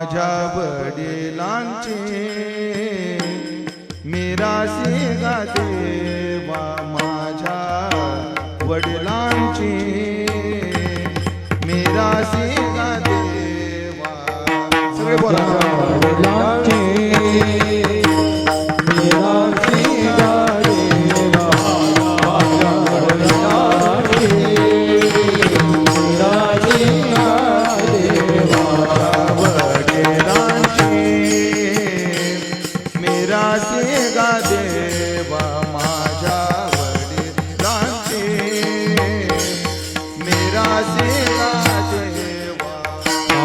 माझ्या वडिलांचे मिरासी गा देवा माझ्या वडिलांची मिरासी गा देवा सगळे बोला.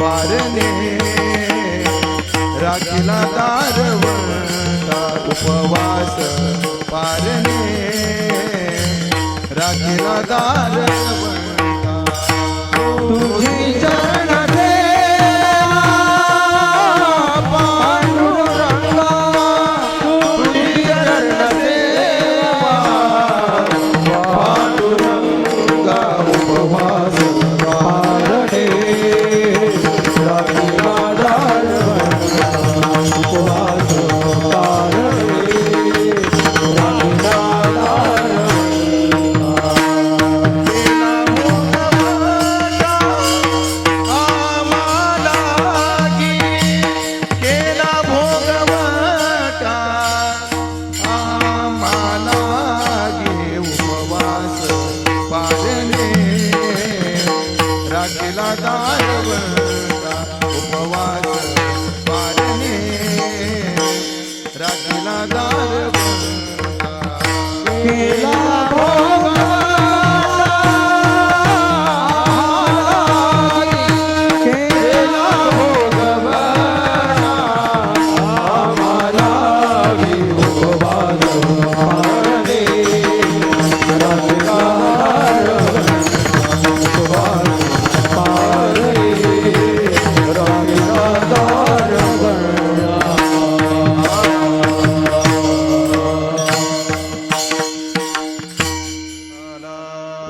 पारणे राखीला दारवंगा उपवास पारणे राखीला दारवंगा राखीला दारवटा उपवास पाळणे राखीला केला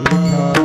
વિઠ્ઠલ